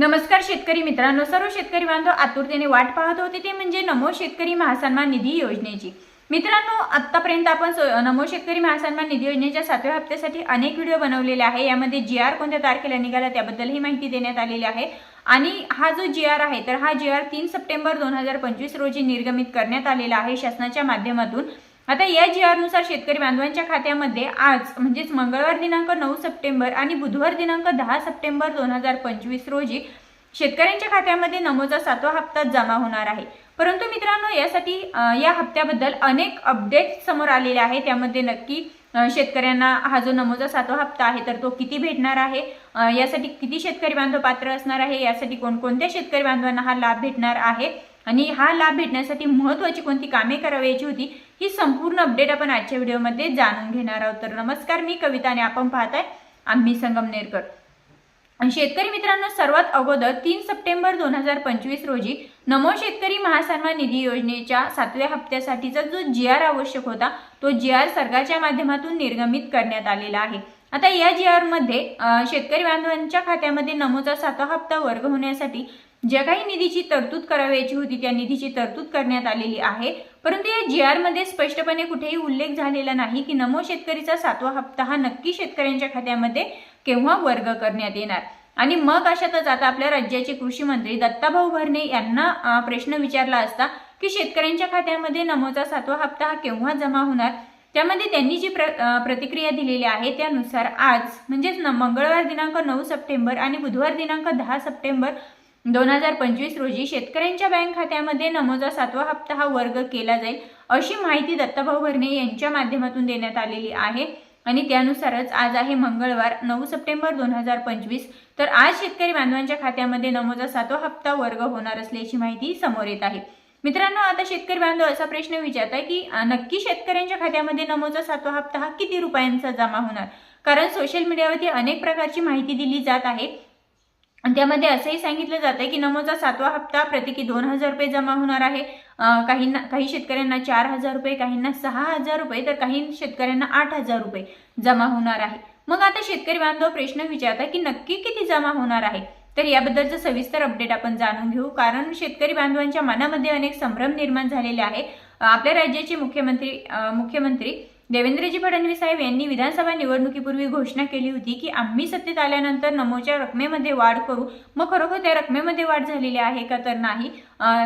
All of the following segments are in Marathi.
नमस्कार शेतकरी मित्रांनो सर्व शेतकरी बांधव आतुरतेने वाट पाहत होते. ते म्हणजे नमो शेतकरी महासन्मान निधी योजनेची. मित्रांनो आत्तापर्यंत आपण सो- नमो शेतकरी महासन्मान निधी योजनेच्या सातव्या हप्त्यासाठी अनेक व्हिडिओ बनवलेले आहे. यामध्ये जी आर कोणत्या तारखेला निघाला त्याबद्दलही माहिती देण्यात आलेली आहे. आणि हा जो जी आर आहे तर हा जी आर तीन सप्टेंबर दोन हजार पंचवीस रोजी निर्गमित करण्यात आलेला आहे. शासनाच्या माध्यमातून आता या जी आरनुसार शेतकरी बांधवांच्या खात्यामध्ये आज म्हणजेच मंगळवार दिनांक नऊ सप्टेंबर आणि बुधवार दिनांक दहा सप्टेंबर दोन हजार पंचवीस रोजी शेतकऱ्यांच्या खात्यामध्ये नमोचा सातवा हप्ता जमा होणार आहे. परंतु मित्रांनो यासाठी या हप्त्याबद्दल अनेक अपडेट समोर आलेले आहे. त्यामध्ये नक्की शेतकऱ्यांना हा जो नमोचा सातवा हप्ता आहे तर तो किती भेटणार आहे? यासाठी किती शेतकरी बांधव पात्र असणार आहे? यासाठी कोणकोणत्या शेतकरी बांधवांना हा लाभ भेटणार आहे? आणि हा लाभ भेटण्यासाठी महत्त्वाची कोणती कामे करावयाची होती? ही संपूर्ण अपडेट आपण आजच्या व्हिडिओमध्ये जाणून घेणार आहोत. तर नमस्कार मी कविता आणि आपण पाहताय आम्ही संगमनेरकर शेतकरी मित्रांनो सर्वात अगोदर तीन सप्टेंबर दोन हजार पंचवीस रोजी नमो शेतकरी महासन्मान निधी योजनेच्या सातव्या हप्त्यासाठीचा जो जी आर आवश्यक होता तो जी आर सरकारच्या माध्यमातून निर्गमित करण्यात आलेला आहे. आता या जी आरमध्ये शेतकरी बांधवांच्या खात्यामध्ये नमोचा सातवा हप्ता वर्ग होण्यासाठी ज्या काही निधीची तरतूद करावयाची होती त्या निधीची तरतूद करण्यात आलेली आहे. परंतु या जी आरमध्ये स्पष्टपणे कुठेही उल्लेख झालेला नाही की नमो शेतकरीचा सातवा हप्ता हा नक्की शेतकऱ्यांच्या खात्यामध्ये केव्हा वर्ग करण्यात येणार? आणि मग अशातच आता आपल्या राज्याचे कृषी मंत्री दत्ताभाऊ भरणे यांना प्रश्न विचारला असता की शेतकऱ्यांच्या खात्यामध्ये नमोचा सातवा हप्ता हा केव्हा जमा होणार? त्यामध्ये त्यांनी जी प्र प्रतिक्रिया दिलेली आहे त्यानुसार आज म्हणजेच न मंगळवार दिनांक नऊ सप्टेंबर आणि बुधवार दिनांक दहा सप्टेंबर दोन हजार पंचवीस रोजी शेतकऱ्यांच्या बँक खात्यामध्ये नमोजा सातवा हप्ता हा वर्ग केला जाईल अशी माहिती दत्ताभाऊ भरणे यांच्या माध्यमातून देण्यात आलेली आहे. आणि त्यानुसारच आज आहे मंगळवार नऊ सप्टेंबर दोन हजार पंचवीस. तर आज शेतकरी बांधवांच्या खात्यामध्ये नमोजा सातवा हप्ता वर्ग होणार असल्याची माहिती समोर येत आहे. मित्रांनो आता शेतकरी बांधव असा प्रश्न विचारत आहे की नक्की शेतकऱ्यांच्या खात्यामध्ये नमोजा सातवा हप्ता हा किती रुपयांचा जमा होणार? कारण सोशल मीडियावरती अनेक प्रकारची माहिती दिली जात आहे. त्यामध्ये असंही सांगितलं जातं की नमोचा सातवा हप्ता प्रत्येकी दोन हजार रुपये जमा होणार आहे. काहींना काही शेतकऱ्यांना चार हजार रुपये काहींना सहा हजार रुपये तर काही शेतकऱ्यांना आठ हजार रुपये जमा होणार आहे. मग आता शेतकरी बांधव प्रश्न विचारता की नक्की किती जमा होणार आहे? तर याबद्दलचं सविस्तर अपडेट आपण जाणून घेऊ. कारण शेतकरी बांधवांच्या मनामध्ये अनेक संभ्रम निर्माण झालेले आहे आपल्या राज्याचे मुख्यमंत्री मुख्यमंत्री देवेंद्रजी फडणवीस साहेब यांनी विधानसभा निवडणुकीपूर्वी घोषणा केली होती की आम्ही सत्तेत आल्यानंतर नमोच्या रकमेमध्ये वाढ करू. मग खरोखर त्या रकमेमध्ये वाढ झालेली आहे का? तर नाही.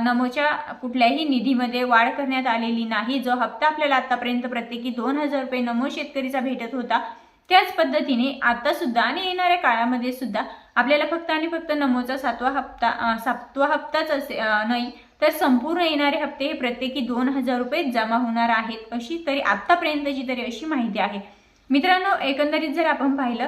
नमोच्या कुठल्याही निधीमध्ये वाढ करण्यात आलेली नाही. जो हप्ता आपल्याला आतापर्यंत प्रत्येकी दोन हजार रुपये नमो शेतकरीचा भेटत होता त्याच पद्धतीने आता सुद्धा आणि येणाऱ्या काळामध्ये सुद्धा आपल्याला फक्त आणि फक्त नमोचा सातवा हप्ता सातवा हप्ताच असे नाही तर संपूर्ण येणारे हप्ते हे प्रत्येकी दोन हजार रुपये जमा होणार आहेत अशी तरी आत्तापर्यंतची तरी अशी माहिती आहे. मित्रांनो एकंदरीत जर आपण पाहिलं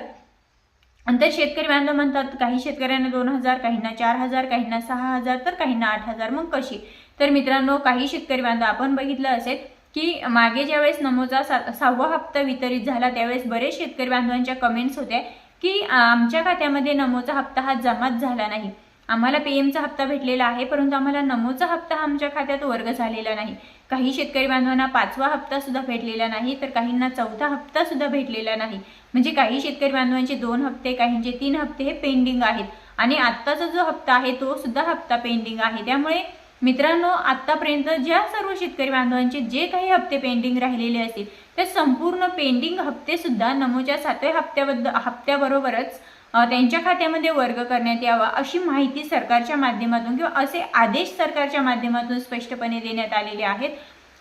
तर शेतकरी बांधव म्हणतात काही शेतकऱ्यांना दोन हजार काहींना चार हजार काहींना सहा हजार तर काहींना आठ हजार. मग कशी? तर मित्रांनो काही शेतकरी बांधव आपण बघितलं असेल की मागे ज्यावेळेस नमोचा सा सहावा हप्ता वितरित झाला त्यावेळेस बरेच शेतकरी बांधवांच्या कमेंट्स होत्या की आमच्या खात्यामध्ये नमोचा हप्ता हा जमाच झाला नाही. आम्हाला पीएमचा हप्ता भेटलेला आहे परंतु आम्हाला नमोचा हप्ता आमच्या खात्यात वर्ग झालेला नाही. काही शेतकरी बांधवांना पाचवा हप्ता सुद्धा भेटलेला नाही तर काहींना चौथा हप्ता सुद्धा भेटलेला नाही. म्हणजे काही शेतकरी बांधवांचे दोन हप्ते काहींचे तीन हप्ते हे पेंडिंग आहेत. आणि आत्ताचा जो हप्ता आहे तो सुद्धा हप्ता पेंडिंग आहे. त्यामुळे मित्रांनो आत्तापर्यंत ज्या सर्व शेतकरी बांधवांचे जे काही हप्ते पेंडिंग राहिलेले असतील ते संपूर्ण पेंडिंग हप्ते सुद्धा नमोच्या सातव्या हप्त्याबद्दल हप्त्याबरोबरच त्यांच्या खात्यामध्ये वर्ग करण्यात यावा अशी माहिती सरकारच्या माध्यमातून किंवा असे आदेश सरकारच्या माध्यमातून स्पष्टपणे देण्यात आलेले आहेत.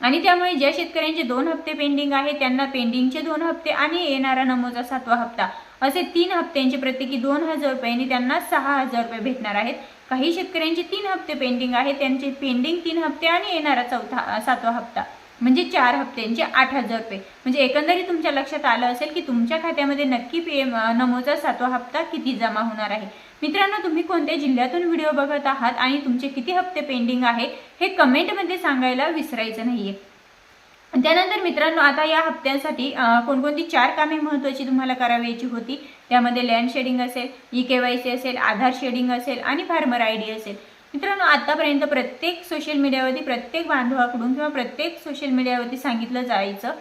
आणि त्यामुळे ज्या शेतकऱ्यांचे दोन हप्ते पेंडिंग आहे त्यांना पेंडिंगचे दोन हप्ते आणि येणारा नमोचा सातवा हप्ता असे तीन हप्त्यांचे प्रत्येकी दोन हजार रुपये आणि त्यांना सहा हजार रुपये भेटणार आहेत. काही शेतकऱ्यांचे तीन हप्ते पेंडिंग आहे त्यांचे पेंडिंग तीन हप्ते आणि येणारा चौथा सातवा हप्ता. म्हणजे चार हप्त्यांचे आठ हजार रुपये. म्हणजे एकंदरीत तुमच्या लक्षात आलं असेल की तुमच्या खात्यामध्ये नक्की पी एम नमोचा सातवा हप्ता किती जमा होणार आहे. मित्रांनो तुम्ही कोणत्या जिल्ह्यातून व्हिडिओ बघत आहात आणि तुमचे किती हप्ते पेंडिंग आहे हे कमेंटमध्ये सांगायला विसरायचं नाहीये. त्यानंतर मित्रांनो आता या हप्त्यांसाठी कोणकोणती चार कामे महत्त्वाची तुम्हाला करावयाची होती? त्यामध्ये लँड शेडिंग असेल ई के वाय सी असेल आधार शेडिंग असेल आणि फार्मर आय डी असेल. मित्रांनो आतापर्यंत प्रत्येक सोशल मीडियावरती प्रत्येक बांधवाकडून किंवा प्रत्येक सोशल मीडियावरती सांगितलं जायचं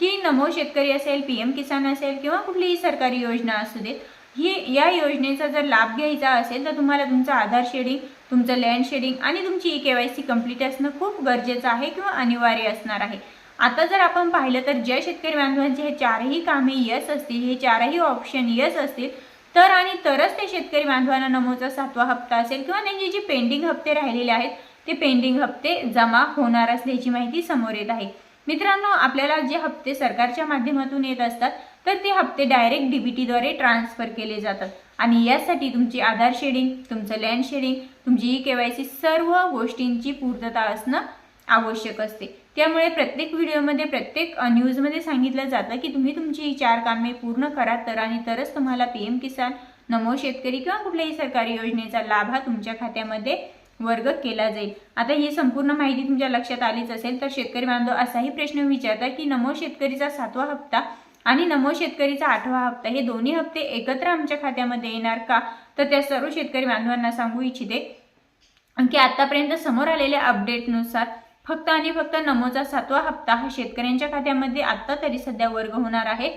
की नमो शेतकरी असेल पी एम किसान असेल किंवा कुठलीही सरकारी योजना असू देत ही या योजनेचा जर लाभ घ्यायचा असेल तर तुम्हाला तुमचं आधार शेडिंग तुमचं लँड शेडिंग आणि तुमची E K Y C complete असणं खूप गरजेचं आहे किंवा अनिवार्य असणार आहे. आता जर आपण पाहिलं तर ज्या शेतकरी बांधवांचे हे चारही कामे यस असतील हे चारही ऑप्शन यस असतील तर आणि तरच ते शेतकरी बांधवांना नमोचा सातवा हप्ता असेल किंवा त्यांचे जे पेंडिंग हप्ते राहिलेले आहेत ते पेंडिंग हप्ते जमा होणार असल्याची माहिती समोर येत आहे. मित्रांनो आपल्याला जे हप्ते सरकारच्या माध्यमातून येत असतात तर ते हप्ते डायरेक्ट डीबीटीद्वारे ट्रान्सफर केले जातात. आणि यासाठी तुमची आधार शेडिंग तुमचं लँड शेडिंग तुमची ई के वाय सी सर्व गोष्टींची पूर्तता असणं आवश्यक असते. त्यामुळे प्रत्येक व्हिडिओमध्ये प्रत्येक न्यूजमध्ये सांगितलं जातं की तुम्ही तुमची ही चार कामे पूर्ण करा तर आणि तरच तुम्हाला पी एम किसान नमो शेतकरी किंवा कुठल्याही सरकारी योजनेचा लाभ हा तुमच्या खात्यामध्ये वर्ग केला जाईल. आता ही संपूर्ण माहिती तुमच्या लक्षात आलीच असेल तर शेतकरी बांधव असाही प्रश्न विचारतात की नमो शेतकरीचा सातवा हप्ता आणि नमो शेतकरीचा आठवा हप्ता हे दोन्ही हप्ते एकत्र आमच्या खात्यामध्ये येणार का? तर त्या सर्व शेतकरी बांधवांना सांगू इच्छिते की आतापर्यंत समोर आलेल्या अपडेटनुसार फक्त आणि फक्त नमोचा सातवा हप्ता हा शेतकऱ्यांच्या खात्यामध्ये आत्ता तरी सध्या वर्ग होणार आहे.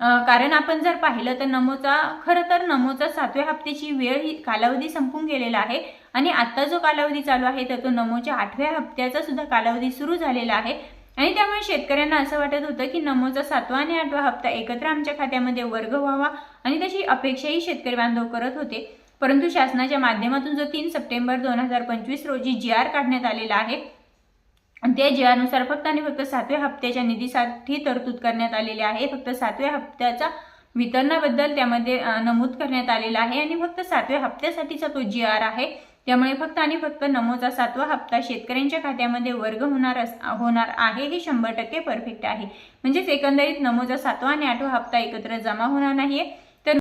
कारण आपण जर पाहिलं तर नमोचा खरं तर नमोचा सातव्या हप्त्याची वेळ ही कालावधी संपून गेलेला आहे आणि आत्ता जो कालावधी चालू आहे तर तो नमोच्या आठव्या हप्त्याचा सुद्धा कालावधी सुरू झालेला आहे. आणि त्यामुळे शेतकऱ्यांना असं वाटत होतं की नमोचा सातवा आणि आठवा हप्ता एकत्र आमच्या खात्यामध्ये वर्ग व्हावा आणि तशी अपेक्षाही शेतकरी बांधव करत होते. परंतु शासनाच्या माध्यमातून जो तीन सप्टेंबर दोन हजार पंचवीस रोजी जी आर काढण्यात आलेला आहे ते त्या जी आरनुसार फक्त आणि फक्त सातव्या हप्त्याच्या निधीसाठी तरतूद करण्यात आलेली आहे. फक्त सातव्या हप्त्याचा वितरणाबद्दल त्यामध्ये नमूद करण्यात आलेला आहे. आणि फक्त सातव्या हप्त्यासाठीचा तो जी आर आहे. त्यामुळे फक्त आणि फक्त नमोचा सातवा हप्ता शेतकऱ्यांच्या खात्यामध्ये वर्ग होणार अस होणार आहे. हे शंभर टक्के परफेक्ट आहे. म्हणजेच एकंदरीत नमोचा सातवा आणि आठवा हप्ता एकत्र जमा होणार नाहीये.